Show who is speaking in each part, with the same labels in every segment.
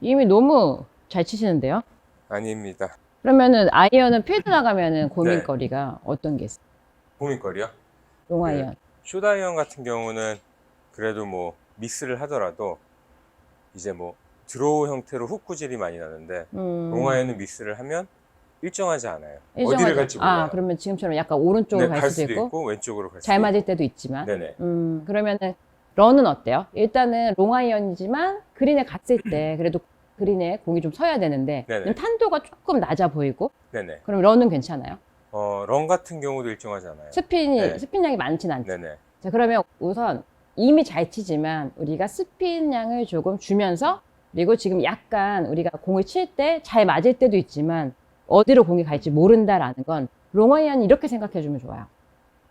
Speaker 1: 이미 너무 잘 치시는데요?
Speaker 2: 아닙니다.
Speaker 1: 그러면은 아이언은 필드 나가면은 고민거리가 어떤 게 있어요?
Speaker 2: 고민거리요?
Speaker 1: 롱아이언.
Speaker 2: 쇼다이언 같은 경우는 그래도 뭐 미스를 하더라도 이제 뭐 드로우 형태로 훅 구질이 많이 나는데
Speaker 1: 음.
Speaker 2: 롱아이언은 미스를 하면 일정하지 않아요.
Speaker 1: 일정하지-
Speaker 2: 어디를 갈지 몰라요.
Speaker 1: 아, 그러면 지금처럼 약간 오른쪽으로
Speaker 2: 네,
Speaker 1: 갈 수도 있고,
Speaker 2: 왼쪽으로 갈 수도
Speaker 1: 잘
Speaker 2: 있고.
Speaker 1: 맞을 때도 있지만.
Speaker 2: 네네.
Speaker 1: 음, 그러면은 런은 어때요? 일단은 롱아이언이지만 그린에 갔을 때 그래도 그린에 공이 좀 서야 되는데
Speaker 2: 네네.
Speaker 1: 탄도가 조금 낮아 보이고
Speaker 2: 네네.
Speaker 1: 그럼 런은 괜찮아요?
Speaker 2: 어, 런 같은 경우도 일정하지 않아요.
Speaker 1: 스핀이
Speaker 2: 네.
Speaker 1: 스핀량이 많진 않죠.
Speaker 2: 네네.
Speaker 1: 자 그러면 우선 이미 잘 치지만 우리가 스핀량을 조금 주면서 그리고 지금 약간 우리가 공을 칠 때 잘 맞을 때도 있지만 어디로 공이 갈지 모른다라는 건 롱아이언 이렇게 생각해 주면 좋아요.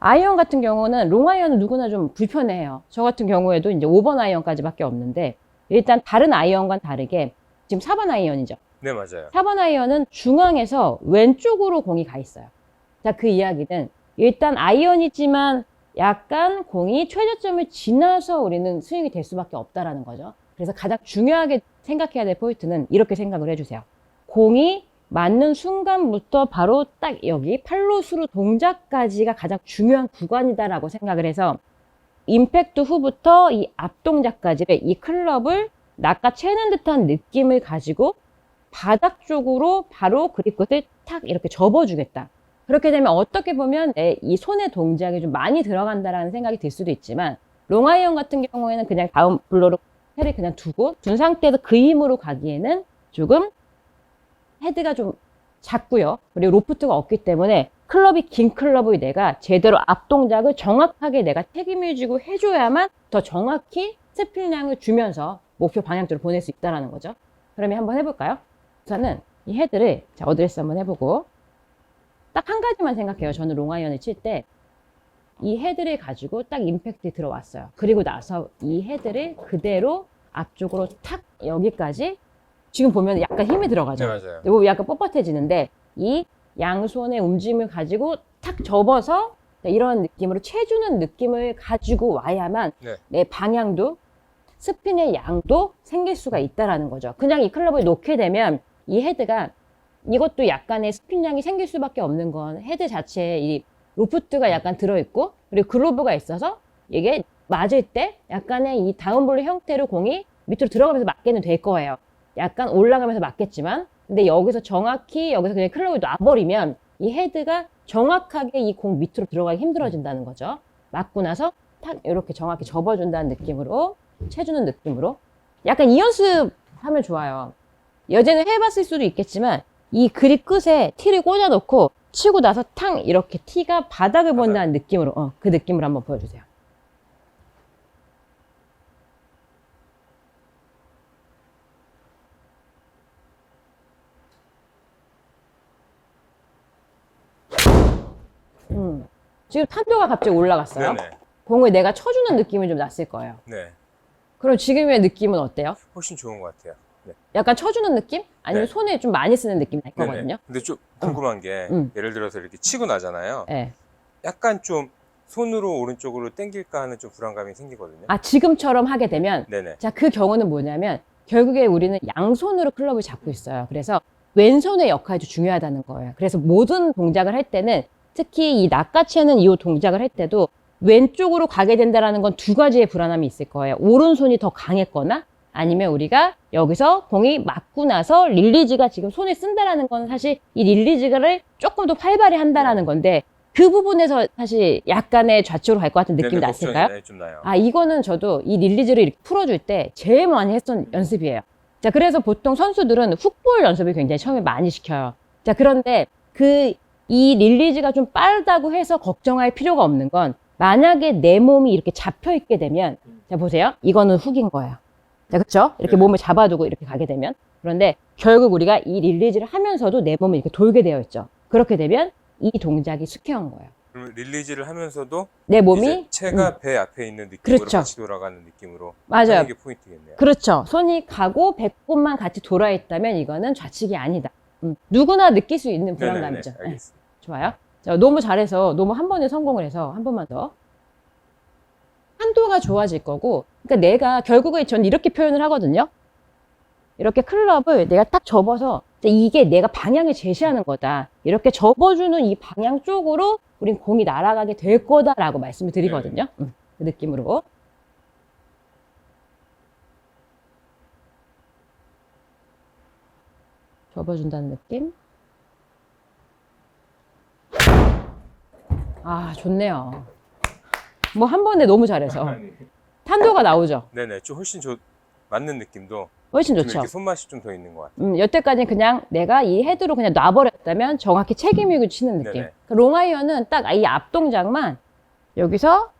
Speaker 1: 아이언 같은 경우는 롱아이언은 누구나 좀 불편해요. 저 같은 경우에도 이제 5번 아이언까지밖에 없는데 일단 다른 아이언과는 다르게 지금 4번 아이언이죠.
Speaker 2: 네, 맞아요.
Speaker 1: 4번 아이언은 중앙에서 왼쪽으로 공이 가 있어요. 자, 그 이야기는 일단 아이언이지만 약간 공이 최저점을 지나서 우리는 스윙이 될 수밖에 없다라는 거죠. 그래서 가장 중요하게 생각해야 될 포인트는 이렇게 생각을 해주세요. 공이 맞는 순간부터 바로 딱 여기 팔로스루 동작까지가 가장 중요한 구간이다라고 생각을 해서 임팩트 후부터 이 앞동작까지를 이 클럽을 낚아채는 듯한 느낌을 가지고 바닥 쪽으로 바로 그립 끝을 탁 이렇게 접어주겠다. 그렇게 되면 어떻게 보면 내 이 손의 동작이 좀 많이 들어간다라는 생각이 들 수도 있지만 롱아이언 같은 경우에는 그냥 다음 블로로 헤를 그냥 두고 둔 상태에서 그 힘으로 가기에는 조금 헤드가 좀 작고요. 그리고 로프트가 없기 때문에 클럽이 긴 클럽의 내가 제대로 앞 동작을 정확하게 내가 책임을 지고 해줘야만 더 정확히 스핀량을 주면서 목표 방향대로 보낼 수 있다는 거죠. 그러면 한번 해볼까요? 우선은 이 헤드를 자 어드레스 한번 해보고 딱 한 가지만 생각해요. 저는 롱아이언을 칠 때 이 헤드를 가지고 딱 임팩트 들어왔어요. 그리고 나서 이 헤드를 그대로 앞쪽으로 탁 여기까지 지금 보면 약간 힘이 들어가죠.
Speaker 2: 네, 맞아요.
Speaker 1: 그리고 약간 뻣뻣해지는데 이 양손의 움직임을 가지고 탁 접어서 이런 느낌으로 채주는 느낌을 가지고 와야만
Speaker 2: 네.
Speaker 1: 내 방향도 스핀의 양도 생길 수가 있다라는 거죠. 그냥 이 클럽을 놓게 되면 이 헤드가 이것도 약간의 스핀량이 생길 수밖에 없는 건 헤드 자체에 이 로프트가 약간 들어있고 그리고 글로브가 있어서 이게 맞을 때 약간의 이 다운볼로 형태로 공이 밑으로 들어가면서 맞게는 될 거예요. 약간 올라가면서 맞겠지만 근데 여기서 정확히 여기서 그냥 클럽을 놔버리면 이 헤드가 정확하게 이 공 밑으로 들어가기 힘들어진다는 거죠. 맞고 나서 탁 이렇게 정확히 접어준다는 느낌으로 채주는 느낌으로 약간 이 연습 하면 좋아요. 여제는 해봤을 수도 있겠지만 이 그립 끝에 티를 꽂아놓고 치고 나서 탕 이렇게 티가 바닥을 본다는 느낌으로 어, 그 느낌을 한번 보여주세요. 음. 지금 탄도가 갑자기 올라갔어요.
Speaker 2: 네네.
Speaker 1: 공을 내가 쳐주는 느낌이 좀 났을 거예요.
Speaker 2: 네.
Speaker 1: 그럼 지금의 느낌은 어때요?
Speaker 2: 훨씬 좋은 것 같아요. 네.
Speaker 1: 약간 쳐주는 느낌? 아니면
Speaker 2: 네.
Speaker 1: 손에 좀 많이 쓰는 느낌이 날
Speaker 2: 네네.
Speaker 1: 거거든요.
Speaker 2: 근데 좀 궁금한 게
Speaker 1: 음.
Speaker 2: 예를 들어서 이렇게 치고 나잖아요.
Speaker 1: 네.
Speaker 2: 약간 좀 손으로 오른쪽으로 당길까 하는 좀 불안감이 생기거든요.
Speaker 1: 아, 지금처럼 하게 되면,
Speaker 2: 네네.
Speaker 1: 자, 그 경우는 뭐냐면, 결국에 우리는 양손으로 클럽을 잡고 있어요. 그래서 왼손의 역할이 좀 중요하다는 거예요. 그래서 모든 동작을 할 때는, 특히 이 낚아채는 이 동작을 할 때도 왼쪽으로 가게 된다는 건 두 가지의 불안함이 있을 거예요. 오른손이 더 강했거나, 아니면 우리가 여기서 공이 맞고 나서 릴리즈가 지금 손을 쓴다라는 건 사실 이 릴리즈를 조금 더 활발히 한다라는 건데, 그 부분에서 사실 약간의 좌측으로 갈 것 같은 느낌이 났을까요?
Speaker 2: 네, 좀 나요.
Speaker 1: 아, 이거는 저도 이 릴리즈를 이렇게 풀어줄 때 제일 많이 했던 연습이에요. 자, 그래서 보통 선수들은 훅볼 연습을 굉장히 처음에 많이 시켜요. 자, 그런데 그, 이 릴리즈가 좀 빠르다고 해서 걱정할 필요가 없는 건 만약에 내 몸이 이렇게 잡혀 있게 되면, 자, 보세요. 이거는 훅인 거예요. 자, 그쵸? 이렇게
Speaker 2: 네.
Speaker 1: 몸을 잡아두고 이렇게 가게 되면. 그런데 결국 우리가 이 릴리즈를 하면서도 내 몸을 이렇게 돌게 되어 있죠. 그렇게 되면 이 동작이 스퀘어인 거예요.
Speaker 2: 그럼 릴리즈를 하면서도
Speaker 1: 내 몸이.
Speaker 2: 체가
Speaker 1: 음,
Speaker 2: 배 앞에 있는 느낌으로
Speaker 1: 그렇죠.
Speaker 2: 같이 돌아가는 느낌으로
Speaker 1: 맞아요.
Speaker 2: 하는 게 포인트겠네요.
Speaker 1: 그렇죠. 손이 가고 배꼽만 같이 돌아 있다면 이거는 좌측이 아니다. 음, 누구나 느낄 수 있는
Speaker 2: 네네네,
Speaker 1: 불안감이죠. 네,
Speaker 2: 알겠습니다.
Speaker 1: 좋아요. 자, 너무 잘해서 너무 한 번에 성공을 해서 한 번만 더. 한도가 좋아질 거고, 그러니까 내가 결국에 전 이렇게 표현을 하거든요. 이렇게 클럽을 내가 딱 접어서 이게 내가 방향을 제시하는 거다. 이렇게 접어주는 이 방향 쪽으로 우린 공이 날아가게 될 거다라고 말씀을 드리거든요. 음, 그 느낌으로. 접어준다는 느낌. 아, 좋네요. 뭐 한 번에 너무 잘해서. 탄도가 나오죠.
Speaker 2: 네네, 좀 훨씬 좋 맞는 느낌도
Speaker 1: 훨씬
Speaker 2: 좀
Speaker 1: 좋죠.
Speaker 2: 이렇게 손맛이 좀 더 있는 것 같아요.
Speaker 1: 음, 여태까지는 그냥 내가 이 헤드로 그냥 놔버렸다면 정확히 책임이고 치는 느낌.
Speaker 2: 네네.
Speaker 1: 그 롱아이언은 딱 이 앞동작만 여기서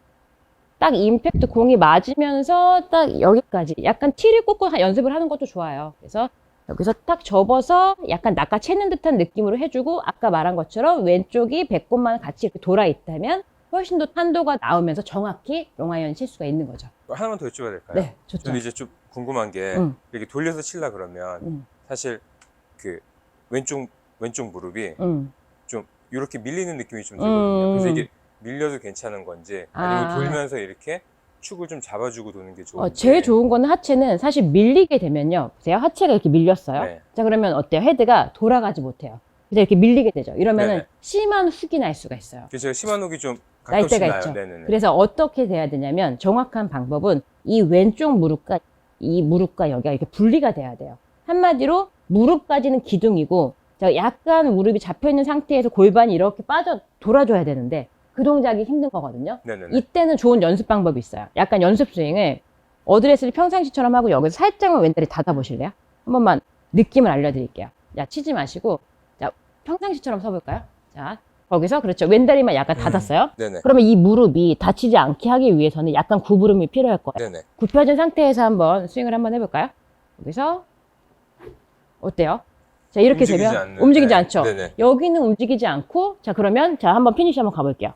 Speaker 1: 딱 임팩트 공이 맞으면서 딱 여기까지 약간 티를 꽂고 하- 연습을 하는 것도 좋아요. 그래서 여기서 딱 접어서 약간 낚아채는 듯한 느낌으로 해주고 아까 말한 것처럼 왼쪽이 배꼽만 같이 이렇게 돌아 있다면 훨씬 더 탄도가 나오면서 정확히 롱아이언 칠 수가 있는 거죠.
Speaker 2: 하나만 더 여쭤봐도 될까요?
Speaker 1: 네, 좋죠.
Speaker 2: 저는 이제 좀 궁금한 게
Speaker 1: 음.
Speaker 2: 이렇게 돌려서 칠라 그러면
Speaker 1: 음,
Speaker 2: 사실 그 왼쪽 왼쪽 무릎이
Speaker 1: 음.
Speaker 2: 좀 이렇게 밀리는 느낌이 좀 들거든요.
Speaker 1: 음.
Speaker 2: 그래서 이게 밀려도 괜찮은 건지 아니면
Speaker 1: 아.
Speaker 2: 돌면서 이렇게 축을 좀 잡아주고 도는 게 좋은지.
Speaker 1: 어, 제일 좋은 거는 하체는 사실 밀리게 되면요. 보세요. 하체가 이렇게 밀렸어요.
Speaker 2: 네.
Speaker 1: 자, 그러면 어때요? 헤드가 돌아가지 못해요. 그래서 이렇게 밀리게 되죠. 이러면은
Speaker 2: 네네.
Speaker 1: 심한 훅이 날 수가 있어요.
Speaker 2: 그래서 심한 옥이 좀
Speaker 1: 날
Speaker 2: 가끔씩
Speaker 1: 때가
Speaker 2: 나요.
Speaker 1: 있죠.
Speaker 2: 네네네.
Speaker 1: 그래서 어떻게 돼야 되냐면 정확한 방법은 이 왼쪽 무릎과 이 무릎과 여기가 이렇게 분리가 돼야 돼요. 한마디로 무릎까지는 기둥이고 자, 약간 무릎이 잡혀 있는 상태에서 골반이 이렇게 빠져 돌아줘야 되는데 그 동작이 힘든 거거든요.
Speaker 2: 네네네.
Speaker 1: 이때는 좋은 연습 방법이 있어요. 약간 연습 스윙을 어드레스를 평상시처럼 하고 여기서 살짝만 왼다리 닫아 보실래요? 한 번만 느낌을 알려드릴게요. 자, 치지 마시고 자 평상시처럼 서볼까요? 자 거기서 그렇죠. 왼다리만 약간
Speaker 2: 음.
Speaker 1: 닫았어요.
Speaker 2: 네네.
Speaker 1: 그러면 이 무릎이 다치지 않게 하기 위해서는 약간 구부름이 필요할 거예요.
Speaker 2: 네네.
Speaker 1: 굽혀진 상태에서 한번 스윙을 한번 해볼까요? 여기서 어때요? 자 이렇게
Speaker 2: 움직이지
Speaker 1: 되면
Speaker 2: 않는,
Speaker 1: 움직이지
Speaker 2: 네.
Speaker 1: 않죠.
Speaker 2: 네네.
Speaker 1: 여기는 움직이지 않고 자 그러면 자 한번 피니시 한번 가볼게요.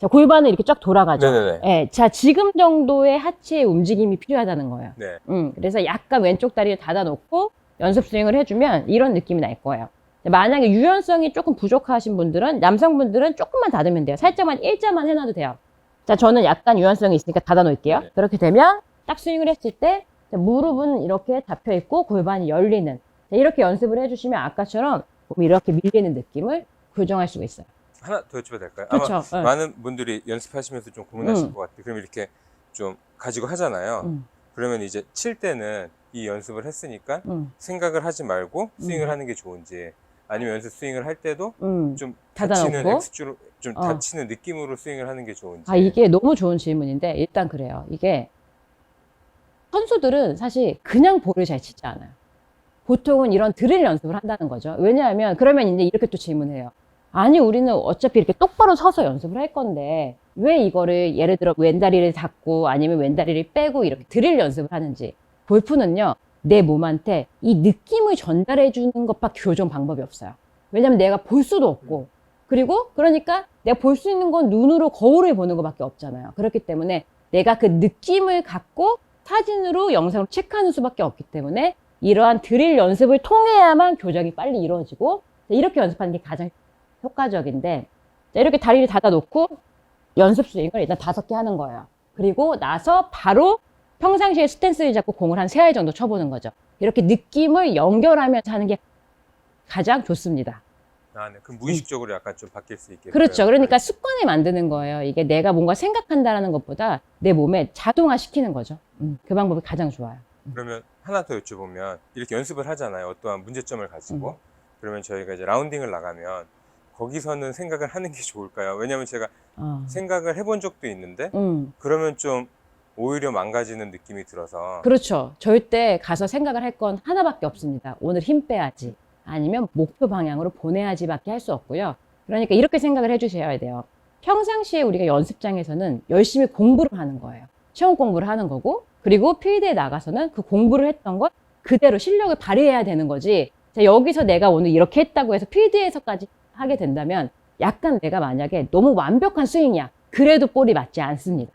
Speaker 1: 자 골반은 이렇게 쫙 돌아가죠.
Speaker 2: 네네네.
Speaker 1: 예, 자 지금 정도의 하체의 움직임이 필요하다는 거예요.
Speaker 2: 네.
Speaker 1: 음, 그래서 약간 왼쪽 다리를 닫아놓고 연습 스윙을 해주면 이런 느낌이 날 거예요. 만약에 유연성이 조금 부족하신 분들은 남성분들은 조금만 닫으면 돼요. 살짝만 일자만 해놔도 돼요. 자, 저는 약간 유연성이 있으니까 닫아놓을게요.
Speaker 2: 네.
Speaker 1: 그렇게 되면 딱 스윙을 했을 때 자, 무릎은 이렇게 잡혀 있고 골반이 열리는 자, 이렇게 연습을 해주시면 아까처럼 몸이 이렇게 밀리는 느낌을 교정할 수가 있어요.
Speaker 2: 하나 더 여쭤봐도 될까요?
Speaker 1: 그렇죠.
Speaker 2: 아마
Speaker 1: 응.
Speaker 2: 많은 분들이 연습하시면서 좀 고민하실
Speaker 1: 음.
Speaker 2: 것 같아요. 그럼 이렇게 좀 가지고 하잖아요.
Speaker 1: 음,
Speaker 2: 그러면 이제 칠 때는 이 연습을 했으니까
Speaker 1: 음,
Speaker 2: 생각을 하지 말고 스윙을
Speaker 1: 음.
Speaker 2: 하는 게 좋은지 아니면 연습 스윙을 할 때도
Speaker 1: 음.
Speaker 2: 좀
Speaker 1: 닫아놓고?
Speaker 2: 다치는 X주로 좀
Speaker 1: 어.
Speaker 2: 다치는 느낌으로 스윙을 하는 게 좋은지.
Speaker 1: 아, 이게 너무 좋은 질문인데, 일단 그래요. 이게, 선수들은 사실 그냥 볼을 잘 치지 않아요. 보통은 이런 드릴 연습을 한다는 거죠. 왜냐하면, 그러면 이제 이렇게 또 질문해요. 아니, 우리는 어차피 이렇게 똑바로 서서 연습을 할 건데, 왜 이거를 예를 들어 왼다리를 닫고 아니면 왼다리를 빼고 이렇게 드릴 연습을 하는지. 골프는요, 내 몸한테 이 느낌을 전달해 주는 것밖에 교정 방법이 없어요. 왜냐면 내가 볼 수도 없고, 그리고 그러니까 내가 볼 수 있는 건 눈으로 거울을 보는 것밖에 없잖아요. 그렇기 때문에 내가 그 느낌을 갖고 사진으로 영상으로 체크하는 수밖에 없기 때문에 이러한 드릴 연습을 통해야만 교정이 빨리 이루어지고 이렇게 연습하는 게 가장 효과적인데 자, 이렇게 다리를 닫아놓고 연습 스윙을 일단 다섯 개 하는 거예요. 그리고 나서 바로 평상시에 스탠스를 잡고 공을 한 세 알 정도 쳐보는 거죠. 이렇게 느낌을 연결하면서 하는 게 가장 좋습니다.
Speaker 2: 아, 네. 그럼 무의식적으로 약간 좀 바뀔 수 있게.
Speaker 1: 그렇죠. 그러니까 습관을 만드는 거예요. 이게 내가 뭔가 생각한다라는 것보다 내 몸에 자동화 시키는 거죠. 음, 그 방법이 가장 좋아요.
Speaker 2: 그러면 하나 더 여쭤보면 이렇게 연습을 하잖아요. 어떠한 문제점을 가지고.
Speaker 1: 음.
Speaker 2: 그러면 저희가 이제 라운딩을 나가면 거기서는 생각을 하는 게 좋을까요? 왜냐면 제가
Speaker 1: 어.
Speaker 2: 생각을 해본 적도 있는데
Speaker 1: 음,
Speaker 2: 그러면 좀 오히려 망가지는 느낌이 들어서
Speaker 1: 그렇죠. 절대 가서 생각을 할 건 하나밖에 없습니다. 오늘 힘 빼야지. 아니면 목표 방향으로 보내야지밖에 할 수 없고요. 그러니까 이렇게 생각을 해주셔야 돼요. 평상시에 우리가 연습장에서는 열심히 공부를 하는 거예요. 시험 공부를 하는 거고, 그리고 필드에 나가서는 그 공부를 했던 걸 그대로 실력을 발휘해야 되는 거지. 자, 여기서 내가 오늘 이렇게 했다고 해서 필드에서까지 하게 된다면 약간 내가 만약에 너무 완벽한 스윙이야. 그래도 볼이 맞지 않습니다.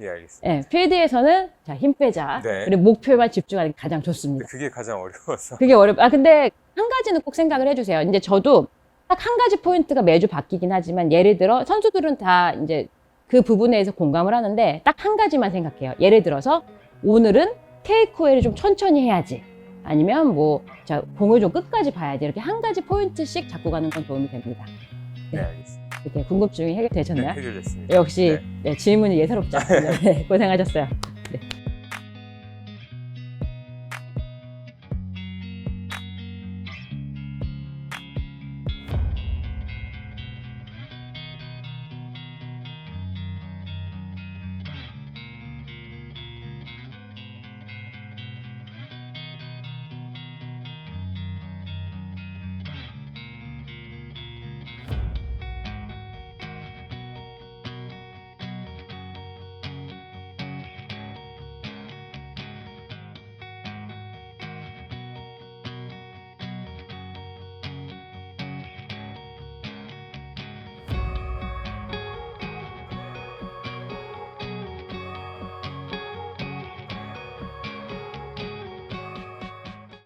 Speaker 2: 예 알겠습니다.
Speaker 1: 예, 필드에서는 자, 힘 빼자.
Speaker 2: 네.
Speaker 1: 그리고 목표에만 집중하는 게 가장 좋습니다.
Speaker 2: 그게 가장 어려워서
Speaker 1: 그게 어렵, 아, 근데 한 가지는 꼭 생각을 해주세요. 이제 저도 딱 한 가지 포인트가 매주 바뀌긴 하지만 예를 들어 선수들은 다 이제 그 부분에 대해서 공감을 하는데 딱 한 가지만 생각해요. 예를 들어서 오늘은 테이크웨이를 좀 천천히 해야지. 아니면 뭐 자, 공을 좀 끝까지 봐야지 이렇게 한 가지 포인트씩 잡고 가는 건 도움이 됩니다.
Speaker 2: 네, 알겠습니다.
Speaker 1: 이렇게 궁금증이
Speaker 2: 네,
Speaker 1: 해결되셨나요?
Speaker 2: 해결됐습니다.
Speaker 1: 역시
Speaker 2: 네.
Speaker 1: 네, 질문이 예사롭죠. 네, 고생하셨어요.